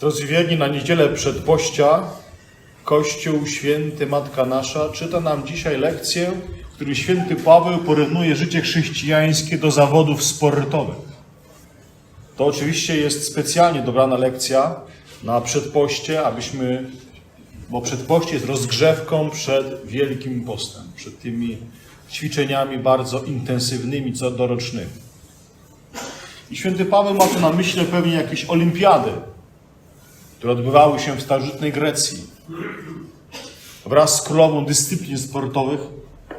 Drodzy wierni, na niedzielę przedpościa Kościół Święty Matka Nasza czyta nam dzisiaj lekcję, w której święty Paweł porównuje życie chrześcijańskie do zawodów sportowych. To oczywiście jest specjalnie dobrana lekcja na przedpoście, abyśmy, bo przedpoście jest rozgrzewką przed Wielkim Postem, przed tymi ćwiczeniami bardzo intensywnymi, co dorocznymi. I święty Paweł ma tu na myśli pewnie jakieś olimpiady, które odbywały się w starożytnej Grecji. Wraz z królową dyscyplin sportowych,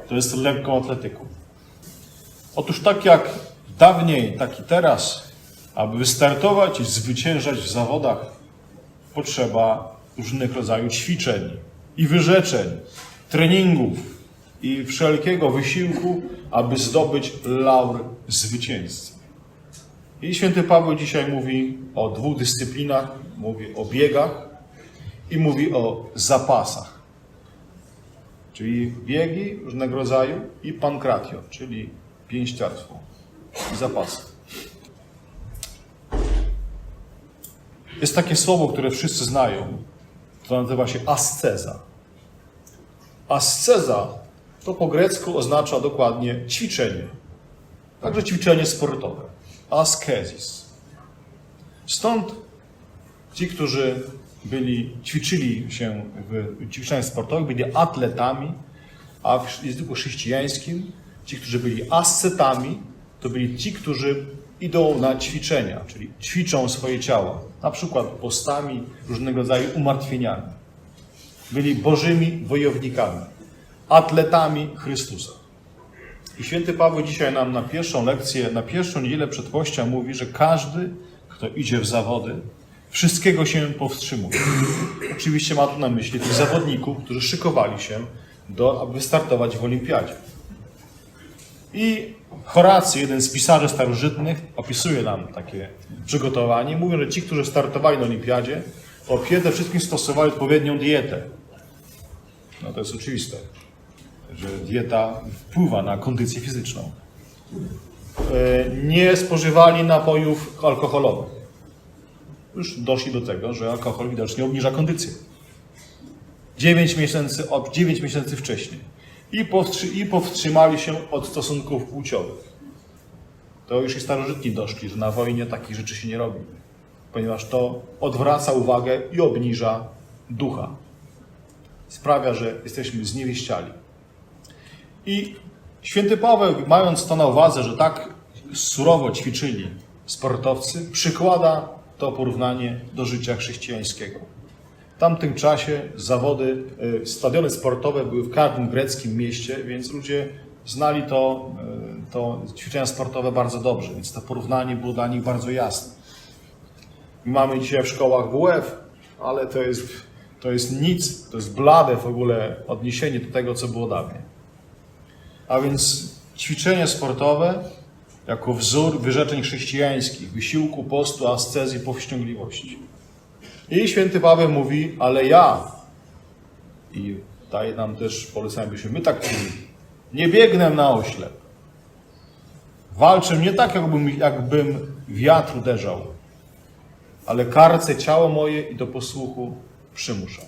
to jest lekką atletyką. Otóż tak jak dawniej, tak i teraz, aby wystartować i zwyciężać w zawodach, potrzeba różnych rodzajów ćwiczeń i wyrzeczeń, treningów i wszelkiego wysiłku, aby zdobyć laur zwycięzcy. I święty Paweł dzisiaj mówi o dwóch dyscyplinach, mówi o biegach i mówi o zapasach. Czyli biegi różnego rodzaju i pankratio, czyli pięściarstwo i zapasy. Jest takie słowo, które wszyscy znają. To nazywa się asceza. Asceza to po grecku oznacza dokładnie ćwiczenie. Także ćwiczenie sportowe. Askezis. Stąd ci, którzy byli, ćwiczyli się w ćwiczeniach sportowych, byli atletami, a w języku chrześcijańskim ci, którzy byli ascetami, to byli ci, którzy idą na ćwiczenia, czyli ćwiczą swoje ciała, na przykład postami, różnego rodzaju umartwieniami. Byli bożymi wojownikami, atletami Chrystusa. I święty Paweł dzisiaj nam na pierwszą lekcję, na pierwszą niedzielę przedpościa mówi, że każdy, kto idzie w zawody, wszystkiego się powstrzymuje. Oczywiście ma tu na myśli tych zawodników, którzy szykowali się do, aby startować w olimpiadzie. I Horacy, jeden z pisarzy starożytnych, opisuje nam takie przygotowanie. Mówi, że ci, którzy startowali na olimpiadzie, to przede wszystkim stosowali odpowiednią dietę. No to jest oczywiste, że dieta wpływa na kondycję fizyczną. E, Nie spożywali napojów alkoholowych. Już doszli do tego, że alkohol widocznie obniża kondycję. 9 miesięcy, od 9 miesięcy wcześniej. I, powstrzy, I powstrzymali się od stosunków płciowych. To już i starożytni doszli, że na wojnie takich rzeczy się nie robi. Ponieważ to odwraca uwagę i obniża ducha. Sprawia, że jesteśmy zniewieściali. I święty Paweł, mając to na uwadze, że tak surowo ćwiczyli sportowcy, przykłada to porównanie do życia chrześcijańskiego. W tamtym czasie zawody, y, stadiony sportowe były w każdym greckim mieście, więc ludzie znali to, y, to ćwiczenia sportowe bardzo dobrze, więc to porównanie było dla nich bardzo jasne. My mamy dzisiaj w szkołach WF, ale to jest, to jest nic, to jest blade w ogóle odniesienie do tego, co było dawniej. A więc ćwiczenie sportowe jako wzór wyrzeczeń chrześcijańskich, wysiłku, postu, ascezji, powściągliwości. I święty Paweł mówi, ale ja, i daje nam też polecenie, byśmy my tak czynili, nie biegnę na oślep. Walczę nie tak, jakbym, jakbym wiatr uderzał, ale karcę ciało moje i do posłuchu przymuszam.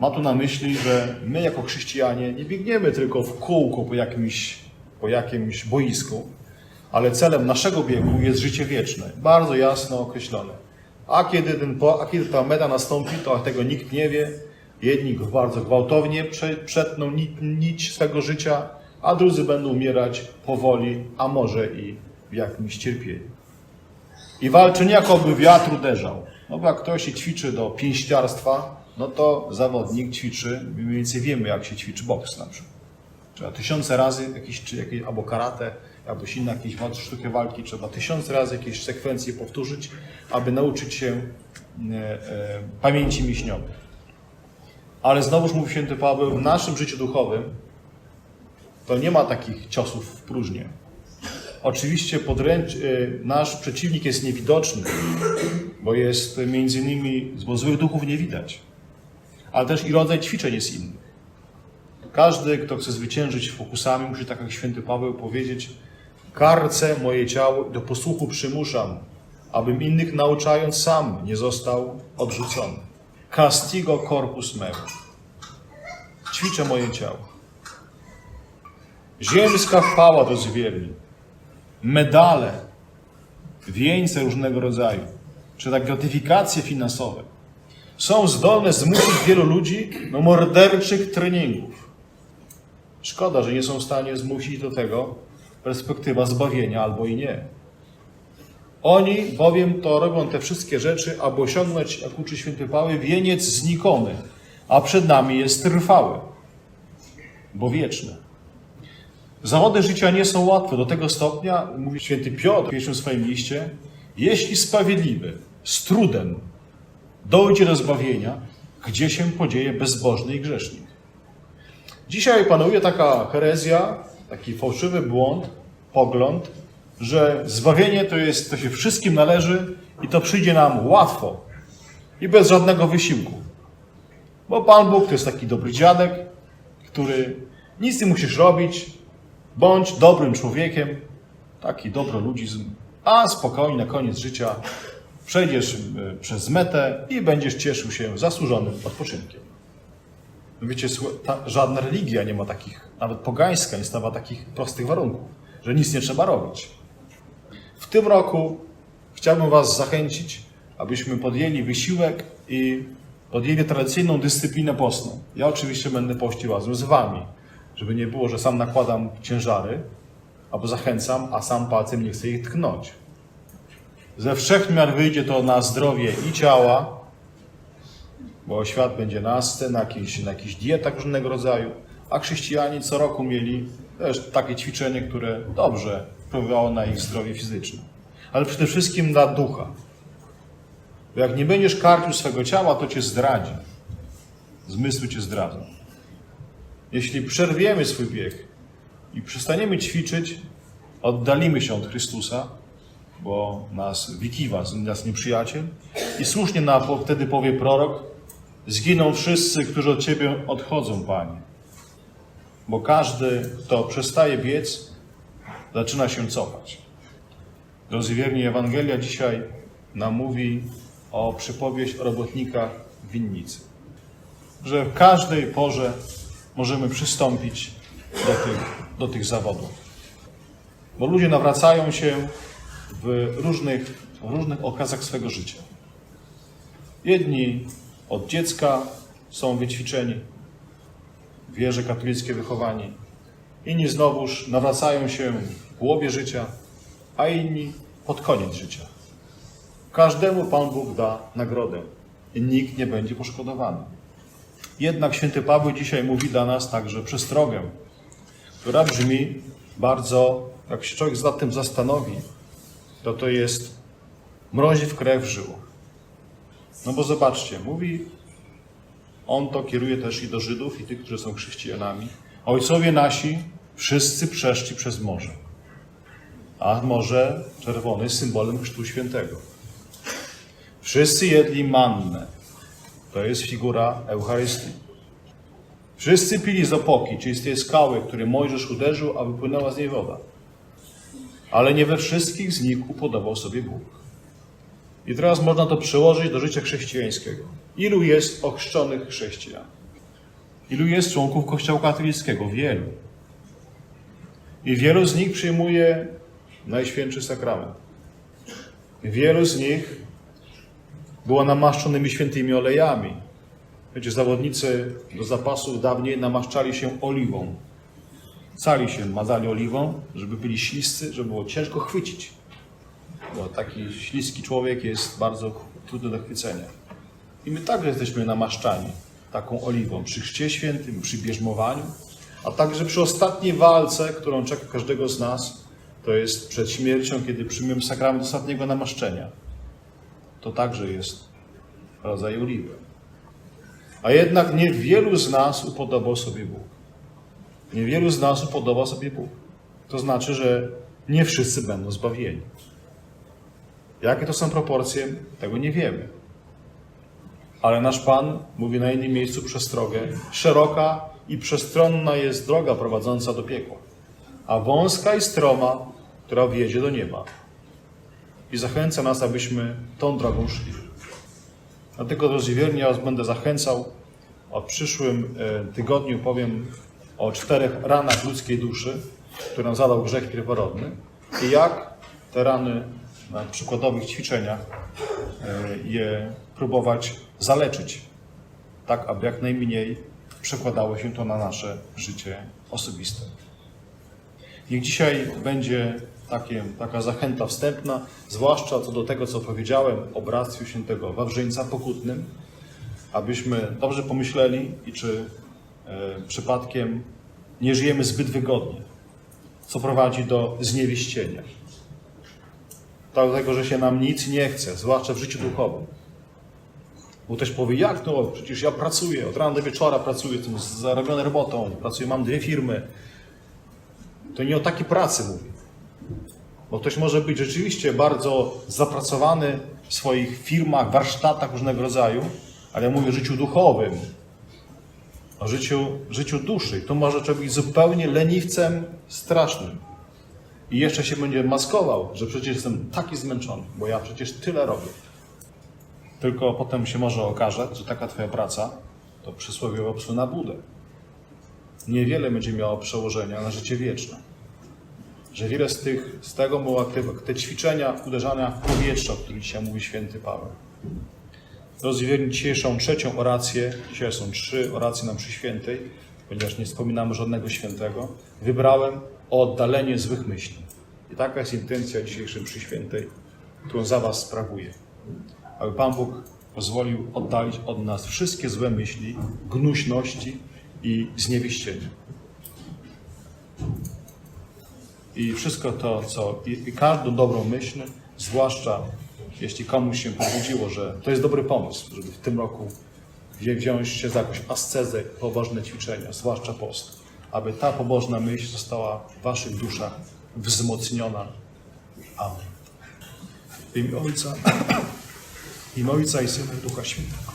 Ma tu na myśli, że my jako chrześcijanie nie biegniemy tylko w kółko po jakimś, po jakimś boisku, ale celem naszego biegu jest życie wieczne, bardzo jasno określone. A kiedy, ten, a kiedy ta meta nastąpi, to tego nikt nie wie. Jedni bardzo gwałtownie prze- przetną nić swego życia, a drudzy będą umierać powoli, a może i w jakimś cierpieniu. I walczy nie jakoby wiatr uderzał. No bo jak ktoś się ćwiczy do pięściarstwa, no to zawodnik ćwiczy, mniej więcej wiemy jak się ćwiczy boks na przykład. Trzeba tysiące razy jakieś, czy jakieś, albo karate, albo inne jakieś sztuki walki, trzeba tysiące razy jakieś sekwencje powtórzyć, aby nauczyć się e, e, pamięci mięśniowej. Ale znowuż mówi święty Paweł, w naszym życiu duchowym to nie ma takich ciosów w próżnię. Oczywiście podręcz, e, nasz przeciwnik jest niewidoczny, bo jest między innymi, bo złych duchów nie widać. Ale też i rodzaj ćwiczeń jest inny. Każdy, kto chce zwyciężyć fokusami, musi, tak jak święty Paweł powiedzieć, karcę moje ciało do posłuchu przymuszam. abym innych nauczając sam nie został odrzucony. Castigo corpus meo. Ćwiczę moje ciało. Ziemska chwała do zwierni, medale, wieńce różnego rodzaju, czy tak gratyfikacje finansowe są zdolne zmusić wielu ludzi do morderczych treningów. Szkoda, że nie są w stanie zmusić do tego perspektywa zbawienia albo i nie. Oni bowiem to robią te wszystkie rzeczy, aby osiągnąć, jak uczy święty Paweł, wieniec znikomy, a przed nami jest trwały, bo wieczny. Zawody życia nie są łatwe do tego stopnia, mówi święty Piotr w pierwszym swoim liście, jeśli sprawiedliwy z trudem dojdzie do zbawienia, gdzie się podzieje bezbożny i grzesznik. Dzisiaj panuje taka herezja, taki fałszywy błąd, pogląd, że zbawienie to jest, to się wszystkim należy i to przyjdzie nam łatwo i bez żadnego wysiłku. Bo Pan Bóg to jest taki dobry dziadek, który nic nie musisz robić, bądź dobrym człowiekiem, taki dobroludzizm, a spokojnie na koniec życia przejdziesz e, przez metę i będziesz cieszył się zasłużonym odpoczynkiem. No Wiecie, ta, żadna religia nie ma takich, nawet pogańska nie stawia takich prostych warunków, że nic nie trzeba robić. W tym roku chciałbym Was zachęcić, abyśmy podjęli wysiłek i podjęli tradycyjną dyscyplinę postną. Ja oczywiście będę pościł razem z Wami, żeby nie było, że sam nakładam ciężary, albo zachęcam, a sam palcem nie chcę ich tknąć. Ze wszechmiar wyjdzie to na zdrowie i ciała, bo świat będzie na jakichś, na jakichś dietach różnego rodzaju, a chrześcijanie co roku mieli też takie ćwiczenie, które dobrze wpływało na ich zdrowie fizyczne. Ale przede wszystkim dla ducha. Bo jak nie będziesz karmił swego ciała, to cię zdradzi. Zmysły cię zdradzą. Jeśli przerwiemy swój bieg i przestaniemy ćwiczyć, oddalimy się od Chrystusa, bo nas wikiwa, nas nieprzyjaciel. I słusznie na, wtedy powie prorok, zginą wszyscy, którzy od Ciebie odchodzą, Panie. Bo każdy, kto przestaje biec, zaczyna się cofać. Drodzy wierni, Ewangelia dzisiaj nam mówi o przypowieść o robotnikach winnicy. Że w każdej porze możemy przystąpić do tych, do tych zawodów. Bo ludzie nawracają się w różnych, w różnych okazach swego życia. Jedni od dziecka są wyćwiczeni, w wierze katolickie wychowani. Inni znowuż nawracają się w połowie życia, a inni pod koniec życia. Każdemu Pan Bóg da nagrodę i nikt nie będzie poszkodowany. Jednak święty Paweł dzisiaj mówi dla nas także przestrogę, która brzmi bardzo, jak się człowiek nad tym zastanowi, to to jest mrozi w krew żyło. No bo zobaczcie, mówi, on to kieruje też i do Żydów, i tych, którzy są chrześcijanami. Ojcowie nasi wszyscy przeszli przez morze. A Morze Czerwone jest symbolem Chrztu Świętego. Wszyscy jedli mannę. To jest figura Eucharystii. Wszyscy pili z opoki, czyli z tej skały, której Mojżesz uderzył, a wypłynęła z niej woda. Ale nie we wszystkich z nich upodobał sobie Bóg. I teraz można to przełożyć do życia chrześcijańskiego. Ilu jest ochrzczonych chrześcijan? Ilu jest członków Kościoła katolickiego? Wielu. I wielu z nich przyjmuje Najświętszy Sakrament. Wielu z nich było namaszczonymi świętymi olejami. Wiecie, zawodnicy do zapasów dawniej namaszczali się oliwą. Cali się mazali oliwą, żeby byli śliscy, żeby było ciężko chwycić. Bo taki śliski człowiek jest bardzo trudny do chwycenia. I my także jesteśmy namaszczani taką oliwą przy chrzcie świętym, przy bierzmowaniu, a także przy ostatniej walce, którą czeka każdego z nas, to jest przed śmiercią, kiedy przyjmiemy sakrament ostatniego namaszczenia. To także jest rodzaj oliwy. A jednak niewielu z nas upodobał sobie Bóg. Niewielu z nas upodobał sobie Bóg. To znaczy, że nie wszyscy będą zbawieni. Jakie to są proporcje, tego nie wiemy. Ale nasz Pan mówi na innym miejscu przestrogę. Szeroka i przestronna jest droga prowadząca do piekła, a wąska i stroma, która wjedzie do nieba. i zachęca nas, abyśmy tą drogą szli. Dlatego, drodzy wierni, ja Was będę zachęcał. O przyszłym e, tygodniu powiem o czterech ranach ludzkiej duszy, które nam zadał grzech pierworodny i jak te rany na przykładowych ćwiczeniach e, je próbować zaleczyć, tak aby jak najmniej przekładało się to na nasze życie osobiste. Niech dzisiaj będzie takie, taka zachęta wstępna, zwłaszcza co do tego, co powiedziałem o bractwie świętego Wawrzyńca pokutnym, abyśmy dobrze pomyśleli i czy przypadkiem nie żyjemy zbyt wygodnie, co prowadzi do zniewieścienia. Dlatego, że się nam nic nie chce, zwłaszcza w życiu duchowym. Bo ktoś powie, jak to? Przecież ja pracuję, od rana do wieczora pracuję, jestem zarobiony robotą, pracuję, mam dwie firmy. To nie o takiej pracy mówię. Bo ktoś może być rzeczywiście bardzo zapracowany w swoich firmach, warsztatach różnego rodzaju, ale ja mówię o życiu duchowym, o życiu, życiu duszy. To może być zupełnie leniwcem strasznym. I jeszcze się będzie maskował, że przecież jestem taki zmęczony, bo ja przecież tyle robię. Tylko potem się może okazać, że taka twoja praca to przysłowiowo psu na budę. Niewiele będzie miało przełożenia na życie wieczne. Że wiele z, tych, z tego było te, te ćwiczenia uderzania w powietrze, o których dzisiaj mówi święty Paweł. Wierni, dzisiejszą trzecią orację, dzisiaj są trzy oracje na mszy świętej, ponieważ nie wspominamy żadnego świętego, wybrałem o oddalenie złych myśli. I taka jest intencja dzisiejszej mszy świętej, którą za was sprawuję. Aby Pan Bóg pozwolił oddalić od nas wszystkie złe myśli, gnuśności i zniewieścienia. I wszystko to, co i, i każdą dobrą myśl, zwłaszcza jeśli komuś się pobudziło, że to jest dobry pomysł, żeby w tym roku wziąć się za jakąś ascezę, pobożne ćwiczenia, zwłaszcza post, aby ta pobożna myśl została w waszych duszach wzmocniona. Amen. W imię Ojca, imię Ojca i Syna i Ducha Świętego.